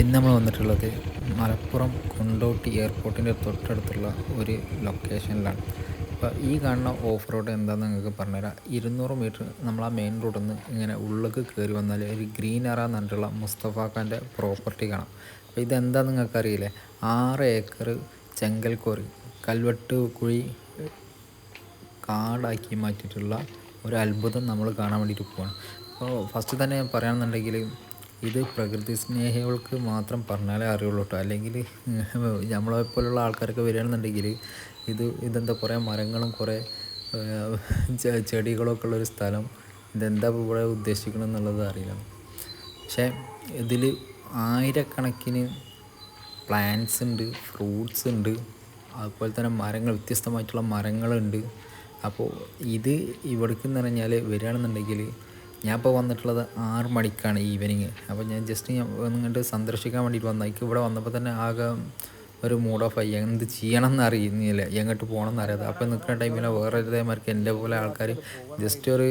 ഇന്ന് നമ്മൾ വന്നിട്ടുള്ളത് മലപ്പുറം കൊണ്ടോട്ടി എയർപോർട്ടിന്റെ തൊട്ടടുത്തുള്ള ഒരു ലൊക്കേഷനിലാണ് അപ്പോൾ ഈ കാണുന്ന ഓഫ് റോഡ് എന്താണെന്ന് നിങ്ങൾക്ക് പറഞ്ഞുതരാം. ഇരുന്നൂറ് മീറ്റർ നമ്മൾ ആ മെയിൻ റോഡിൽ നിന്ന് ഇങ്ങനെ ഉള്ളിലേക്ക് കയറി വന്നാൽ ഒരു ഗ്രീൻ അറ എന്ന് പറഞ്ഞിട്ടുള്ള മുസ്തഫ ഖാന്റെ പ്രോപ്പർട്ടി കാണാം. അപ്പോൾ ഇതെന്താണെന്ന് നിങ്ങൾക്ക് അറിയില്ലേ? ആറ് ഏക്കർ ചെങ്കൽ കോറി കൽവെട്ട് കുഴി കാടാക്കി മാറ്റിയിട്ടുള്ള ഒരു അത്ഭുതം നമ്മൾ കാണാൻ വേണ്ടിയിട്ട് പോവാണ്. അപ്പോൾ ഫസ്റ്റ് തന്നെ പറയുകയാണെന്നുണ്ടെങ്കിൽ ഇത് പ്രകൃതി സ്നേഹികൾക്ക് മാത്രം പറഞ്ഞാലേ അറിയുള്ളൂ കേട്ടോ. അല്ലെങ്കിൽ നമ്മളെ പോലുള്ള ആൾക്കാരൊക്കെ വരികയാണെന്നുണ്ടെങ്കിൽ ഇത് ഇതെന്താ കുറേ മരങ്ങളും കുറേ ചെടികളൊക്കെ ഉള്ളൊരു സ്ഥലം ഇതെന്താ ഇവിടെ ഉദ്ദേശിക്കണം എന്നുള്ളത് അറിയില്ല. പക്ഷേ ഇതിൽ ആയിരക്കണക്കിന് പ്ലാന്റ്സ് ഉണ്ട് ഫ്രൂട്ട്സ് ഉണ്ട് അതുപോലെ തന്നെ മരങ്ങൾ വ്യത്യസ്തമായിട്ടുള്ള മരങ്ങളുണ്ട്. അപ്പോൾ ഇത് ഇവിടേക്ക് എന്ന് പറഞ്ഞാൽ വരികയാണെന്നുണ്ടെങ്കിൽ ഞാൻ ഇപ്പോൾ വന്നിട്ടുള്ളത് ആറ് മണിക്കാണ് ഈവനിങ് അപ്പോൾ ഞാൻ ജസ്റ്റ് ഞാൻ നിങ്ങോട്ട് സന്ദർശിക്കാൻ വേണ്ടിയിട്ട് വന്ന എനിക്ക് ഇവിടെ വന്നപ്പോൾ തന്നെ ആകെ ഒരു മൂഡ് ഓഫ് ആയി. എന്ത് ചെയ്യണം എന്ന് അറിയുന്നില്ല. എങ്ങോട്ട് പോകണം എന്ന് അറിയാതെ. അപ്പോൾ നിൽക്കുന്ന ടൈമിൽ വേറെ ഇതേമാർക്ക് എന്റെ പോലെ ആൾക്കാർ ജസ്റ്റ് ഒരു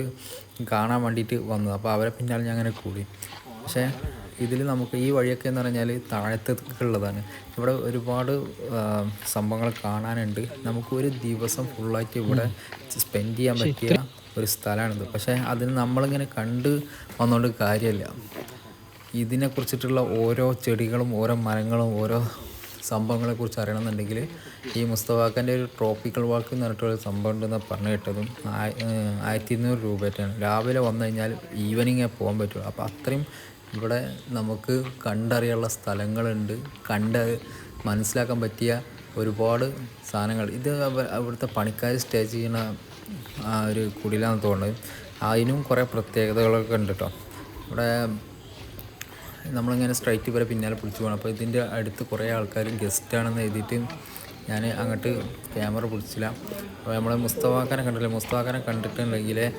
കാണാൻ വേണ്ടിയിട്ട് വന്നത്. അപ്പോൾ അവരെ പിന്നാലെ ഞാൻ അങ്ങനെ കൂടി. പക്ഷേ ഇതിൽ നമുക്ക് ഈ വഴിയൊക്കെ എന്ന് പറഞ്ഞാൽ താഴത്തേക്കുള്ളതാണ്. ഇവിടെ ഒരുപാട് സംഭവങ്ങൾ കാണാനുണ്ട്. നമുക്ക് ഒരു ദിവസം ഫുള്ളായിട്ട് ഇവിടെ സ്പെൻഡ് ചെയ്യാൻ പറ്റിയ ഒരു സ്ഥലമാണിത്. പക്ഷേ അതിന് നമ്മളിങ്ങനെ കണ്ട് വന്നുകൊണ്ട് കാര്യമില്ല ഇതിനെക്കുറിച്ചിട്ടുള്ള ഓരോ ചെടികളും ഓരോ മരങ്ങളും ഓരോ സംഭവങ്ങളെക്കുറിച്ച് അറിയണമെന്നുണ്ടെങ്കിൽ ഈ മുസ്തഫാക്കന്റെ ഒരു ട്രോപ്പിക്കൽ വാക്ക് എന്ന് പറഞ്ഞിട്ടൊരു സംഭവം ഉണ്ടെന്ന് പറഞ്ഞു കേട്ടതും ആയിരത്തി ഇരുന്നൂറ് രൂപയായിട്ടാണ് രാവിലെ വന്നു കഴിഞ്ഞാൽ ഈവനിങ്ങേ പോകാൻ പറ്റുള്ളൂ. അപ്പോൾ അത്രയും ഇവിടെ നമുക്ക് കണ്ടറിയാനുള്ള സ്ഥലങ്ങളുണ്ട്. കണ്ട് മനസ്സിലാക്കാൻ പറ്റിയ ഒരുപാട് സാധനങ്ങൾ. ഇത് അവ- അവിടുത്തെ പണിക്കാർ സ്റ്റേ ചെയ്യുന്ന ആ ഒരു കുടിലാന്ന് തോന്നുന്നത് അതിനും കുറേ പ്രത്യേകതകളൊക്കെ ഉണ്ട് കേട്ടോ ഇവിടെ നമ്മളിങ്ങനെ സ്ട്രൈറ്റ് വരെ പിന്നാലെ പിടിച്ചു പോകണം അപ്പോൾ ഇതിന്റെ അടുത്ത് കുറേ ആൾക്കാർ ഗസ്റ്റാണെന്ന് എഴുതിയിട്ട് ഞാൻ അങ്ങോട്ട് ക്യാമറ പിടിച്ചില്ല. അപ്പോൾ നമ്മൾ മുസ്തഫാക്കാനെ കണ്ടില്ല? മുസ്തഫാക്കാനെ കണ്ടിട്ടുണ്ടെങ്കിൽ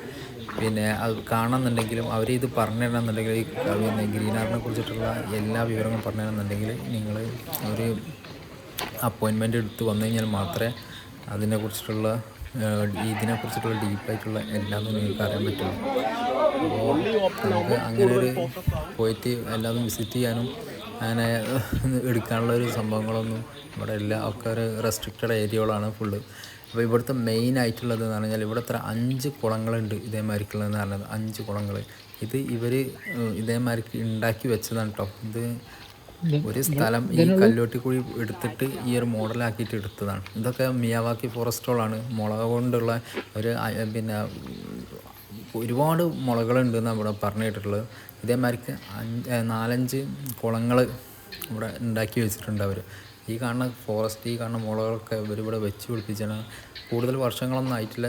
പിന്നെ അത് കാണണമെന്നുണ്ടെങ്കിലും അവർ ഇത് പറഞ്ഞു തരണമെന്നുണ്ടെങ്കിൽ ഈ പിന്നെ ഗ്രീനാറിനെ കുറിച്ചിട്ടുള്ള എല്ലാ വിവരങ്ങളും പറഞ്ഞു തരണമെന്നുണ്ടെങ്കിൽ നിങ്ങൾ ഒരു അപ്പോയിൻമെന്റ് എടുത്ത് വന്നു കഴിഞ്ഞാൽ മാത്രമേ അതിനെക്കുറിച്ചിട്ടുള്ള ഇതിനെക്കുറിച്ചിട്ടുള്ള ഡീപ്പായിട്ടുള്ള എല്ലാം നിങ്ങൾക്ക് അറിയാൻ പറ്റുള്ളൂ. അപ്പോൾ നമുക്ക് അങ്ങനെ ഒരു പോയിട്ട് എല്ലാതും വിസിറ്റ് ചെയ്യാനും അങ്ങനെ എടുക്കാനുള്ള ഒരു സംഭവങ്ങളൊന്നും ഇവിടെ എല്ലാ ഒക്കെ ഒരു റെസ്ട്രിക്റ്റഡ് ഏരിയകളാണ് ഫുള്ള് അപ്പോൾ ഇവിടുത്തെ മെയിൻ ആയിട്ടുള്ളത് എന്ന് പറഞ്ഞാൽ ഇവിടെ അത്ര അഞ്ച് കുളങ്ങളുണ്ട് ഇതേമാതിരിക്കുള്ളതെന്ന് പറഞ്ഞത്. അഞ്ച് കുളങ്ങൾ. ഇത് ഇവർ ഇതേമാതിരിക്ക് ഉണ്ടാക്കി വെച്ചതാണ് കേട്ടോ ഇത് ഒരു സ്ഥലം ഈ കല്ലോട്ടി കല്ലോട്ടിക്കുഴി എടുത്തിട്ട് ഈ ഒരു മോഡലാക്കിയിട്ട് എടുത്തതാണ്. ഇതൊക്കെ മിയാവാക്കി ഫോറസ്റ്റുകളാണ് മുളക് കൊണ്ടുള്ള ഒരു പിന്നെ ഒരുപാട് മുളകളുണ്ട് എന്ന് ഇവിടെ പറഞ്ഞു കേട്ടിട്ടുള്ളത് ഇതേമാതിരിക്ക് അഞ്ച് നാലഞ്ച് കുളങ്ങൾ ഇവിടെ ഉണ്ടാക്കി വെച്ചിട്ടുണ്ട് അവർ ഈ കാണുന്ന ഫോറസ്റ്റ് ഈ കാണുന്ന മുളകളൊക്കെ ഇവരിവിടെ വെച്ച് പിടിപ്പിച്ചാണ്. കൂടുതൽ വർഷങ്ങളൊന്നും ആയിട്ടില്ല.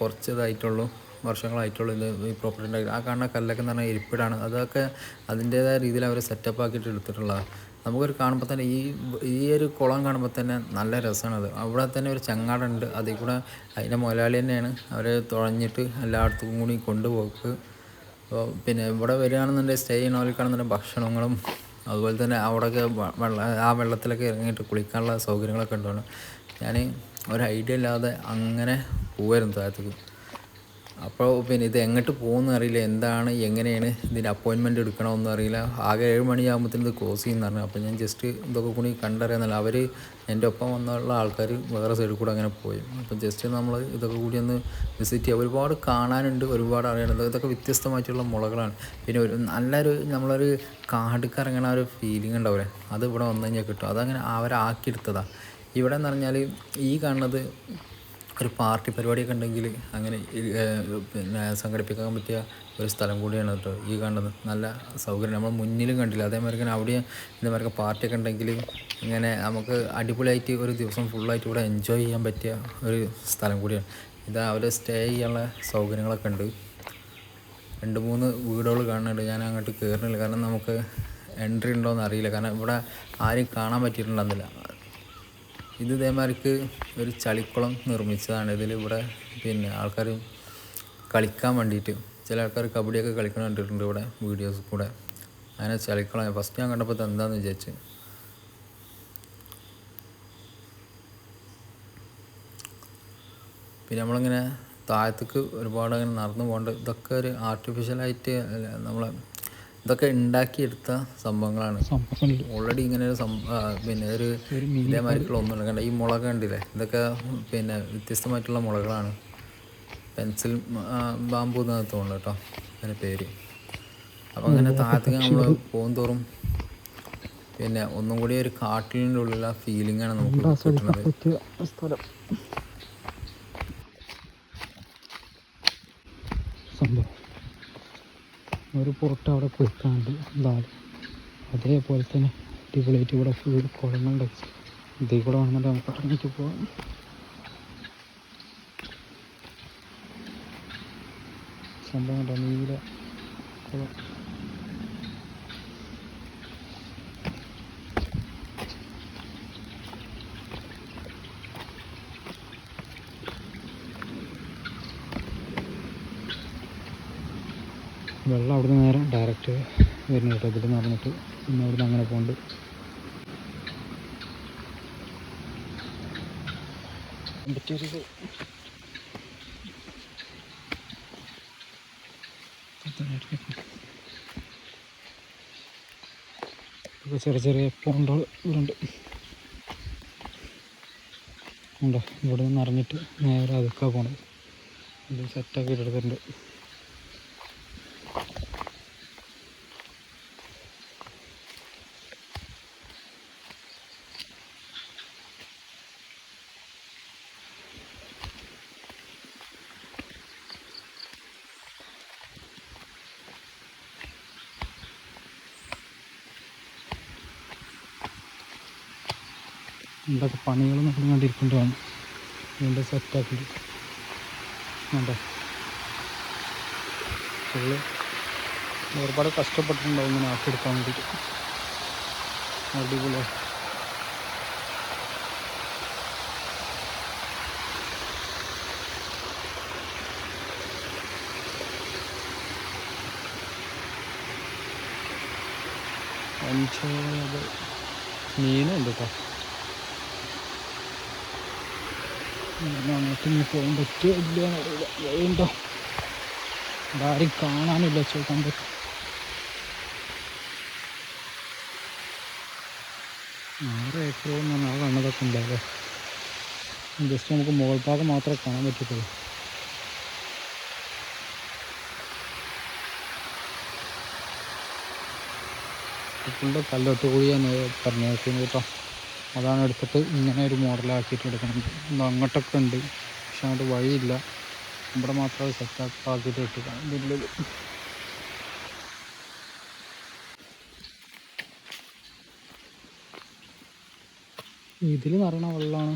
കുറച്ച് ഇതായിട്ടുള്ളൂ. വർഷങ്ങളായിട്ടുള്ളൂ ഇത് ഈ പ്രോപ്പർട്ടി ഉണ്ടാക്കി ആ കാണുന്ന കല്ലൊക്കെ എന്ന് പറഞ്ഞാൽ ഇരിപ്പിടാണ്. അതൊക്കെ അതിന്റേതായ രീതിയിൽ അവർ സെറ്റപ്പ് ആക്കിയിട്ട് എടുത്തിട്ടുള്ളതാണ് നമുക്കൊരു കാണുമ്പോൾ തന്നെ ഈ ഈ ഒരു കുളം കാണുമ്പോൾ തന്നെ നല്ല രസമാണ് അത്. അവിടെ തന്നെ ഒരു ചങ്ങാടുണ്ട്. അതിൽ കൂടെ അതിന്റെ മുതലാളി തന്നെയാണ്. അവർ തുഴഞ്ഞിട്ട് എല്ലായിടത്തും കൂടി കൊണ്ടുപോക്ക്. അപ്പോൾ പിന്നെ ഇവിടെ വരികയാണെന്നുണ്ടെങ്കിൽ സ്റ്റേ ചെയ്യണവർക്കാണെന്നുണ്ടെങ്കിൽ ഭക്ഷണങ്ങളും അതുപോലെ തന്നെ അവിടെയൊക്കെ വെള്ളം ആ വെള്ളത്തിലൊക്കെ ഇറങ്ങിയിട്ട് കുളിക്കാനുള്ള സൗകര്യങ്ങളൊക്കെ ഉണ്ടാവണം ഞാൻ ഒരു ഐഡിയ ഇല്ലാതെ അങ്ങനെ പോവായിരുന്നു താഴത്തേക്ക്. അപ്പോൾ പിന്നെ ഇത് എങ്ങോട്ട് പോകുമെന്ന് അറിയില്ല. എന്താണ് എങ്ങനെയാണ് ഇതിന്റെ അപ്പോയിൻമെന്റ് എടുക്കണമെന്നും അറിയില്ല. ആകെ ഏഴ് മണിയാകുമ്പോഴത്തേന് ഇത് ക്ലോസ് ചെയ്യുന്ന പറഞ്ഞു. അപ്പോൾ ഞാൻ ജസ്റ്റ് ഇതൊക്കെ കൂടി കണ്ടറിയാന്നല്ല അവർ എന്റെ ഒപ്പം വന്നുള്ള ആൾക്കാർ വേറെ സൈഡിൽ കൂടെ അങ്ങനെ പോയി. അപ്പോൾ ജസ്റ്റ് നമ്മൾ ഇതൊക്കെ കൂടി ഒന്ന് വിസിറ്റ് ചെയ്യുക ഒരുപാട് കാണാനുണ്ട് ഒരുപാട് അറിയാനുണ്ട്. ഇതൊക്കെ വ്യത്യസ്തമായിട്ടുള്ള മുളകളാണ്. പിന്നെ ഒരു നല്ലൊരു നമ്മളൊരു കാടുക്ക് ഇറങ്ങണ ഒരു ഫീലിംഗ് ഉണ്ടാവില്ലേ? അത് ഇവിടെ വന്നു കഴിഞ്ഞാൽ കിട്ടും. അതങ്ങനെ അവരാക്കിയെടുത്തതാണ് ഇവിടെ എന്ന് പറഞ്ഞാൽ ഈ കാണുന്നത് ഒരു പാർട്ടി പരിപാടിയൊക്കെ ഉണ്ടെങ്കിൽ അങ്ങനെ പിന്നെ സംഘടിപ്പിക്കാൻ പറ്റിയ ഒരു സ്ഥലം കൂടിയാണ് കേട്ടോ ഈ കാണുന്നത്. നല്ല സൗകര്യം. നമ്മൾ മുന്നിലും കണ്ടില്ല. അതേമാതിരി തന്നെ അവിടെ ഇതേമാതിരി പാർട്ടിയൊക്കെ ഉണ്ടെങ്കിൽ ഇങ്ങനെ നമുക്ക് അടിപൊളിയായിട്ട് ഒരു ദിവസം ഫുള്ളായിട്ട് ഇവിടെ എൻജോയ് ചെയ്യാൻ പറ്റിയ ഒരു സ്ഥലം കൂടിയാണ്. ഇത് അവിടെ സ്റ്റേ ചെയ്യാനുള്ള സൗകര്യങ്ങളൊക്കെ ഉണ്ട്. രണ്ട് മൂന്ന് വീടുകൾ കാണുന്നുണ്ട്. ഞാൻ അങ്ങോട്ട് കയറുന്നില്ല കാരണം നമുക്ക് എൻട്രി ഉണ്ടോയെന്ന് അറിയില്ല. കാരണം ഇവിടെ ആരും കാണാൻ പറ്റിയിട്ടുണ്ടെന്നില്ല ഇത് ഇതേമാതിരിക്ക് ഒരു ചളിക്കുളം നിർമ്മിച്ചതാണ്. ഇതിൽ ഇവിടെ പിന്നെ ആൾക്കാർ കളിക്കാൻ വേണ്ടിയിട്ട് ചില ആൾക്കാർ കബഡിയൊക്കെ കളിക്കണ കണ്ടിട്ടുണ്ട് ഇവിടെ വീഡിയോസ് കൂടെ. അങ്ങനെ ചളിക്കുളം ഫസ്റ്റ് ഞാൻ കണ്ടപ്പോൾ എന്താണെന്ന് വിചാരിച്ചു. പിന്നെ നമ്മളിങ്ങനെ താഴത്തേക്ക് ഒരുപാട് അങ്ങനെ നടന്നു പോകേണ്ട. ഇതൊക്കെ ഒരു ആർട്ടിഫിഷ്യലായിട്ട് നമ്മളെ ഇതൊക്കെ ഉണ്ടാക്കിയെടുത്ത സംഭവങ്ങളാണ്. ഓൾറെഡി ഇങ്ങനെ ഒരു പിന്നെ ഒരു ഇതേമാതിരിക്കുള്ള ഒന്നും കണ്ട ഈ മുളക് കണ്ടില്ലേ? ഇതൊക്കെ പിന്നെ വ്യത്യസ്തമായിട്ടുള്ള മുളകളാണ്. പെൻസിൽ ബാമ്പു എന്നാണ് തോന്നുന്നു കേട്ടോ അതിന്റെ പേര്. അപ്പം അങ്ങനെ താഴത്തേക്ക് നമ്മൾ പോകുന്തോറും പിന്നെ ഒന്നും കൂടി ഒരു കാട്ടിലിന്റെ ഉള്ളിലുള്ള ഫീലിംഗ് ആണ് നമുക്ക് കിട്ടുന്നത് പറ്റിയ സ്ഥലം സംഭവം ഒരു പുറത്ത് അവിടെ കുളിക്കാണ്ട് എന്തായാലും അതേപോലെ തന്നെ അടിപൊളിയായിട്ട് ഇവിടെ ഫുൾ കുളങ്ങളുടെ ഇതിൽ കൂടെ വേണമെന്നുണ്ടെങ്കിൽ നമുക്ക് ഇറങ്ങിയിട്ട് പോകാം സംഭവം നീല കുളം വെള്ളം അവിടുന്ന് നേരെ ഡയറക്റ്റ് വരുന്ന കേട്ടോ. ഇതിൽ നടന്നിട്ട് പിന്നെ അവിടുന്ന് അങ്ങനെ പോകുന്നുണ്ട് പറ്റിയൊരു ഇപ്പോൾ ചെറിയ ചെറിയ പോണ്ടുകൾ ഇവിടെ ഉണ്ട്? ഉണ്ടോ ഇവിടെ നിന്ന് അറിഞ്ഞിട്ട് നേരെ അതുക്കാണ് പോണത്. ഇത് സെറ്റാക്കി എടുത്തിട്ടുണ്ട് എന്തൊക്കെ പണികൾ നമ്മൾ കണ്ടിരിക്കേണ്ടതാണ്. ഇതിന്റെ സെറ്റാക്കി വേണ്ടേ ഒരുപാട് കഷ്ടപ്പെട്ടിട്ടുണ്ടാവും ഇങ്ങനെ ആക്കിയെടുക്കാൻ വേണ്ടിയിട്ട്. അടിപൊളി അഞ്ച് മീനുണ്ട് കേട്ടോ. പോകാൻ പറ്റുമോ ഇല്ല ആരും കാണാനില്ല ചോദിക്കാൻ പറ്റും ആറ് ഏക്കറോളം എന്ന് കണ്ണതൊക്കെ ജസ്റ്റ് നമുക്ക് മുകൾ ഭാഗം മാത്രമേ കാണാൻ പറ്റത്തുള്ളൂ ഫുള്ള് കല്ലോട്ട് കൂടിയാണ് പറഞ്ഞേക്കുന്നത് കേട്ടോ. അതാണ് എടുത്തിട്ട് ഇങ്ങനെ ഒരു മോഡലാക്കിയിട്ട് എടുക്കണം. അങ്ങോട്ടൊക്കെ ഉണ്ട് പക്ഷെ അങ്ങോട്ട് വഴിയില്ല. ഇവിടെ മാത്രം സെറ്റാക്കി ആക്കിയിട്ട് ഇട്ടിട്ടാണ് ഇതിലുള്ളത് ഇതിൽ നിറയണ വെള്ളമാണ്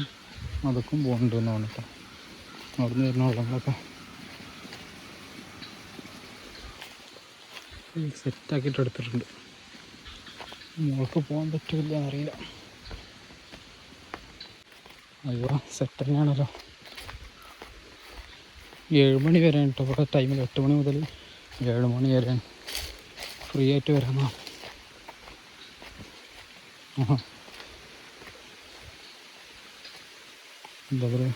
അതൊക്കും പോകണ്ടെന്ന് പറഞ്ഞിട്ട്. അവിടുന്ന് വരുന്ന വെള്ളങ്ങളൊക്കെ സെറ്റാക്കിയിട്ട് എടുത്തിട്ടുണ്ട്. മോൾക്ക് പോകാൻ പറ്റില്ല എന്നറിയില്ല. അയ്യോ സെറ്റ് തന്നെയാണല്ലോ ഏഴ് മണി വരെ കേട്ടോ ഇവിടെ ടൈമിൽ എട്ട് മണി മുതൽ ഏഴ് മണി വരെ ഫ്രീ ആയിട്ട് വരാമെന്നാണ് എന്താ പറയുക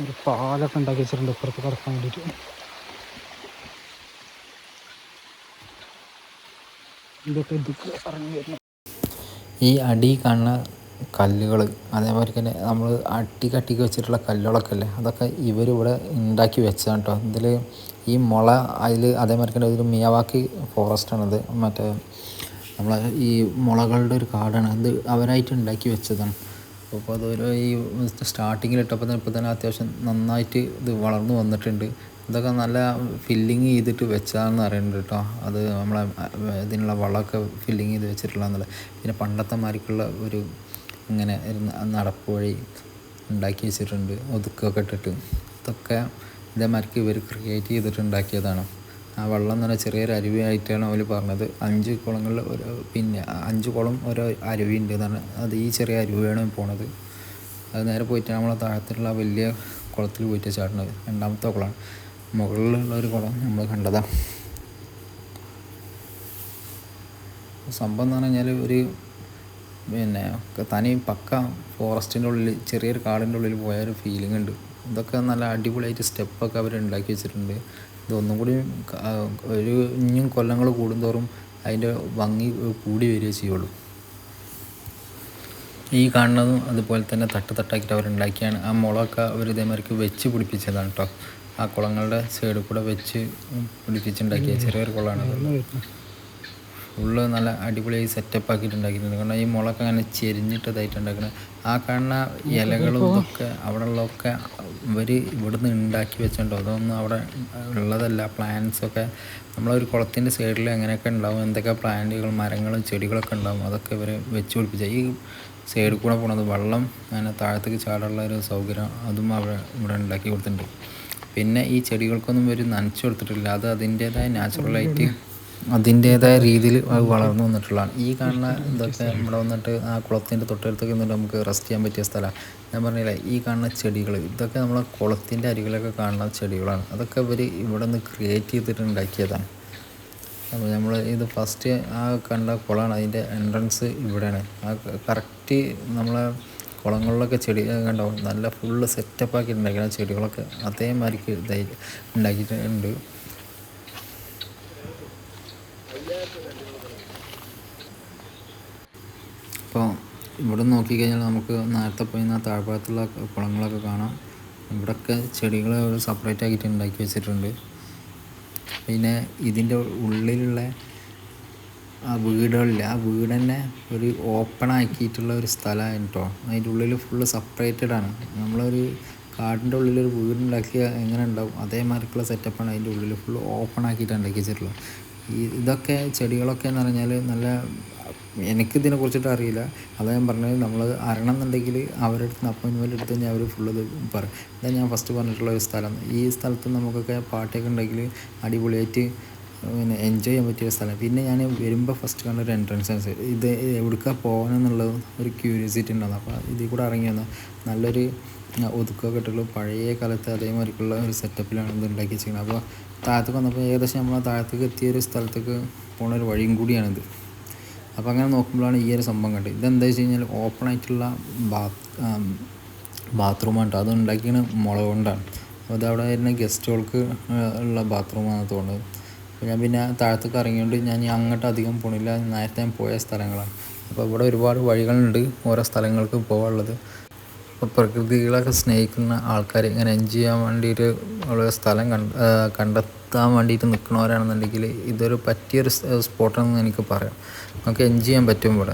ഒരു പാലൊക്കെ ഉണ്ടാക്കി വെച്ചിട്ടുണ്ട് ഇപ്പുറത്ത് കിടക്കാൻ വേണ്ടിയിട്ട് ഇതൊക്കെ ഇതൊക്കെ ഇറങ്ങി വരുന്നു ഈ അടി കാണുന്ന കല്ലുകൾ അതേമാതിരി തന്നെ നമ്മൾ അട്ടി കട്ടിക്ക് വെച്ചിട്ടുള്ള കല്ലുകളൊക്കെ അല്ലേ അതൊക്കെ ഇവരിവിടെ ഉണ്ടാക്കി വെച്ചതാണ് കേട്ടോ. ഇതിൽ ഈ മുള അതിൽ അതേമാതിരി തന്നെ ഒരു മിയാവാക്കി ഫോറസ്റ്റാണത് മറ്റേ നമ്മളെ ഈ മുളകളുടെ ഒരു കാടാണ്. അത് അവരായിട്ട് ഉണ്ടാക്കി വെച്ചതാണ്. അപ്പോൾ അതൊരു ഈ സ്റ്റാർട്ടിങ്ങിൽ ഇട്ടപ്പോൾ തന്നെ ഇപ്പോൾ തന്നെ അത്യാവശ്യം നന്നായിട്ട് ഇത് വളർന്നു വന്നിട്ടുണ്ട്. ഇതൊക്കെ നല്ല ഫില്ലിങ് ചെയ്തിട്ട് വെച്ചതാണെന്ന് അറിയുന്നുണ്ട് കേട്ടോ. അത് നമ്മളെ ഇതിനുള്ള വളമൊക്കെ ഫില്ലിങ് ചെയ്ത് വെച്ചിട്ടുള്ളതെന്നുള്ളത് പിന്നെ പണ്ടത്തെ മാതിരിക്കുള്ള ഒരു ഇങ്ങനെ നടപ്പ് വഴി ഉണ്ടാക്കി വെച്ചിട്ടുണ്ട് ഒതുക്കൊക്കെ ഇട്ടിട്ട്. ഇതൊക്കെ ഇതേമാർക്ക് ഇവർ ക്രിയേറ്റ് ചെയ്തിട്ട് ഉണ്ടാക്കിയതാണ്. ആ വെള്ളം എന്ന് പറഞ്ഞാൽ ചെറിയൊരു അരുവിയായിട്ടാണ് അവർ പറഞ്ഞത്. അഞ്ച് കുളങ്ങളിൽ ഒരു പിന്നെ അഞ്ച് കുളം ഒരു അരുവി ഉണ്ട് എന്നാണ്. അത് ഈ ചെറിയ അരുവിയാണ് പോണത്. അത് നേരെ പോയിട്ട് നമ്മളെ താഴത്തുള്ള വലിയ കുളത്തിൽ പോയിട്ട് ചാടുന്നത്. രണ്ടാമത്തെ കുളമാണ്. മുകളിലുള്ള ഒരു കുളം നമ്മൾ കണ്ടതാണ് സംഭവം എന്ന് പറഞ്ഞു കഴിഞ്ഞാൽ ഒരു പിന്നെ തനി പക്ക ഫോറസ്റ്റിന്റെ ഉള്ളിൽ ചെറിയൊരു കാടിന്റെ ഉള്ളിൽ പോയ ഒരു ഫീലിംഗ് ഉണ്ട്. ഇതൊക്കെ നല്ല അടിപൊളിയായിട്ട് സ്റ്റെപ്പൊക്കെ അവർ ഉണ്ടാക്കി വെച്ചിട്ടുണ്ട്. ഇതൊന്നും കൂടി ഒരു ഇനിയും കൊല്ലങ്ങൾ കൂടുന്തോറും അതിന്റെ ഭംഗി കൂടി വരികയേ ചെയ്യുള്ളൂ. ഈ കാണുന്നതും അതുപോലെ തന്നെ തട്ട് തട്ടാക്കിയിട്ട് അവരുണ്ടാക്കിയാണ് ആ മുളകൊക്കെ അവർ ഇതേമാർക്ക് വെച്ച് പിടിപ്പിച്ചതാണ് കേട്ടോ ആ കുളങ്ങളുടെ സൈഡിൽ കൂടെ വെച്ച് പിടിപ്പിച്ചുണ്ടാക്കിയ ചെറിയൊരു കുളമാണ് ഫുള്ള് നല്ല അടിപൊളിയായി സെറ്റപ്പ് ആക്കിയിട്ട് ഉണ്ടാക്കിയിട്ടുണ്ട് കാരണം ഈ മുളൊക്കെ അങ്ങനെ ചെരിഞ്ഞിട്ടതായിട്ട് ഉണ്ടാക്കുന്നത് ആ കാണുന്ന ഇലകളും ഇതൊക്കെ അവിടെ ഉള്ളതൊക്കെ ഇവർ ഇവിടുന്ന് ഉണ്ടാക്കി വെച്ചിട്ടുണ്ടോ? അതൊന്നും അവിടെ ഉള്ളതല്ല. പ്ലാന്റ്സൊക്കെ നമ്മളൊരു കുളത്തിന്റെ സൈഡിൽ അങ്ങനെയൊക്കെ ഉണ്ടാവും? എന്തൊക്കെ പ്ലാന്റുകൾ മരങ്ങളും ചെടികളൊക്കെ ഉണ്ടാവും? അതൊക്കെ ഇവർ വെച്ച് പിടിപ്പിച്ച. ഈ സൈഡിൽ കൂടെ പോണത് വെള്ളം അങ്ങനെ താഴത്തേക്ക് ചാടാനുള്ള ഒരു സൗകര്യം അതും അവിടെ ഇവിടെ ഉണ്ടാക്കി കൊടുത്തിട്ടുണ്ട്. പിന്നെ ഈ ചെടികൾക്കൊന്നും ഒരു നനച്ചു കൊടുത്തിട്ടില്ല. അത് അതിന്റേതായ നാച്ചുറലായിട്ട് അതിന്റേതായ രീതിയിൽ അത് വളർന്നു വന്നിട്ടുള്ളതാണ്. ഈ കാണുന്ന ഇതൊക്കെ ഇവിടെ വന്നിട്ട് ആ കുളത്തിന്റെ തൊട്ടടുത്തൊക്കെ നിന്നിട്ട് നമുക്ക് റെസ്റ്റ് ചെയ്യാൻ പറ്റിയ സ്ഥലമാണ്. ഞാൻ പറഞ്ഞില്ലേ ഈ കാണുന്ന ചെടികൾ ഇതൊക്കെ നമ്മളെ കുളത്തിന്റെ അരികിലൊക്കെ കാണുന്ന ചെടികളാണ്. അതൊക്കെ ഇവർ ഇവിടെ നിന്ന് ക്രിയേറ്റ് ചെയ്തിട്ട് ഉണ്ടാക്കിയതാണ്. അപ്പോൾ നമ്മൾ ഇത് ഫസ്റ്റ് ആ കണ്ട കുളമാണ്. അതിന്റെ എൻട്രൻസ് ഇവിടെയാണ്. ആ കറക്റ്റ് നമ്മളെ കുളങ്ങളിലൊക്കെ ചെടി കണ്ടോ? നല്ല ഫുള്ള് സെറ്റപ്പ് ആക്കിയിട്ടുണ്ടാക്കിയ ചെടികളൊക്കെ അതേമാതിരിക്ക് ഇതായി ഉണ്ടാക്കിയിട്ടുണ്ട് അപ്പോൾ ഇവിടെ നോക്കിക്കഴിഞ്ഞാൽ നമുക്ക് നേരത്തെ പോയി ആ താഴ്ഭാഗത്തുള്ള കുളങ്ങളൊക്കെ കാണാം. ഇവിടൊക്കെ ചെടികൾ സെപ്പറേറ്റ് ആക്കിയിട്ട് ഉണ്ടാക്കി വെച്ചിട്ടുണ്ട്. പിന്നെ ഇതിന്റെ ഉള്ളിലുള്ള ആ വീടുകളിൽ ആ വീട് തന്നെ ഒരു ഓപ്പൺ ആക്കിയിട്ടുള്ള ഒരു സ്ഥലമാണ് കേട്ടോ അതിന്റെ ഉള്ളിൽ ഫുള്ള് സെപ്പറേറ്റഡ് ആണ്. നമ്മളൊരു കാടിന്റെ ഉള്ളിൽ ഒരു വീടുണ്ടാക്കിയ എങ്ങനെ ഉണ്ടാവും? അതേമാതിരിക്കുള്ള സെറ്റപ്പാണ് അതിന്റെ ഉള്ളിൽ ഫുള്ള് ഓപ്പൺ ആക്കിയിട്ട് ഉണ്ടാക്കി വെച്ചിട്ടുള്ളത്. ഇതൊക്കെ ചെടികളൊക്കെ എന്ന് പറഞ്ഞാൽ നല്ല എനിക്കിതിനെ കുറിച്ചിട്ട് അറിയില്ല. അതാ ഞാൻ പറഞ്ഞത് നമ്മൾ അറിയണം എന്നുണ്ടെങ്കിൽ അവരുടെ അടുത്ത് അപ്പോയിൻമെന്റ് എടുത്ത് കഴിഞ്ഞാൽ അവർ ഫുള്ള് പറയും ഇതാ ഞാൻ ഫസ്റ്റ് പറഞ്ഞിട്ടുള്ള ഒരു സ്ഥലം. ഈ സ്ഥലത്ത് നമുക്കൊക്കെ പാട്ടൊക്കെ ഉണ്ടെങ്കിൽ അടിപൊളിയായിട്ട് പിന്നെ എൻജോയ് ചെയ്യാൻ പറ്റിയ സ്ഥലം. പിന്നെ ഞാൻ വരുമ്പോൾ ഫസ്റ്റ് കണ്ട ഒരു എൻട്രൻസ് ഇത് എവിടേക്കാണ് പോകാനെന്നുള്ളത് ഒരു ക്യൂരിയോസിറ്റി ഉണ്ടാകും അപ്പോൾ ഇതിൽ കൂടെ ഇറങ്ങി വന്നാൽ നല്ലൊരു ഒതുക്കൊക്കെ ഇട്ടുള്ള പഴയ കാലത്ത് അതേമാതിരിക്കുള്ള ഒരു സെറ്റപ്പിലാണ് ഇത് ഉണ്ടാക്കി വെച്ചിരിക്കുന്നത് അപ്പോൾ താഴത്തേക്ക് വന്നപ്പോൾ ഏകദേശം നമ്മൾ താഴത്തേക്ക് എത്തിയ ഒരു സ്ഥലത്തേക്ക് പോണ ഒരു വഴിയും കൂടിയാണിത്. അപ്പോൾ അങ്ങനെ നോക്കുമ്പോഴാണ് ഈ ഒരു സംഭവം കണ്ടത്. ഇതെന്താ വെച്ച് കഴിഞ്ഞാൽ ഓപ്പൺ ആയിട്ടുള്ള ബാത്ത് ബാത്റൂമാണ് കേട്ടോ അത് ഉണ്ടാക്കിയത് മുളക് കൊണ്ടാണ്. അപ്പോൾ അതവിടെ വരുന്ന ഗസ്റ്റുകൾക്ക് ഉള്ള ബാത്റൂമാണ് തോന്നുന്നത്. അപ്പോൾ ഞാൻ പിന്നെ താഴത്തേക്ക് ഇറങ്ങിയോണ്ട് ഞാൻ അങ്ങോട്ട് അധികം പോണില്ല. നേരത്തെ ഞാൻ പോയ സ്ഥലങ്ങളാണ്. അപ്പോൾ ഇവിടെ ഒരുപാട് വഴികളുണ്ട് ഓരോ സ്ഥലങ്ങൾക്ക് പോകാനുള്ളത് അപ്പോൾ പ്രകൃതികളൊക്കെ സ്നേഹിക്കുന്ന ആൾക്കാർ ഇങ്ങനെ എൻജോയ് ചെയ്യാൻ വേണ്ടിയിട്ട് ഉള്ള സ്ഥലം കണ്ട ആ, കണ്ടെത്താൻ വേണ്ടിയിട്ട് നിൽക്കുന്നവരാണെന്നുണ്ടെങ്കിൽ ഇതൊരു പറ്റിയൊരു സ്പോട്ടാണെന്ന് എനിക്ക് പറയാം. നമുക്ക് എൻജോയ് ചെയ്യാൻ പറ്റും ഇവിടെ?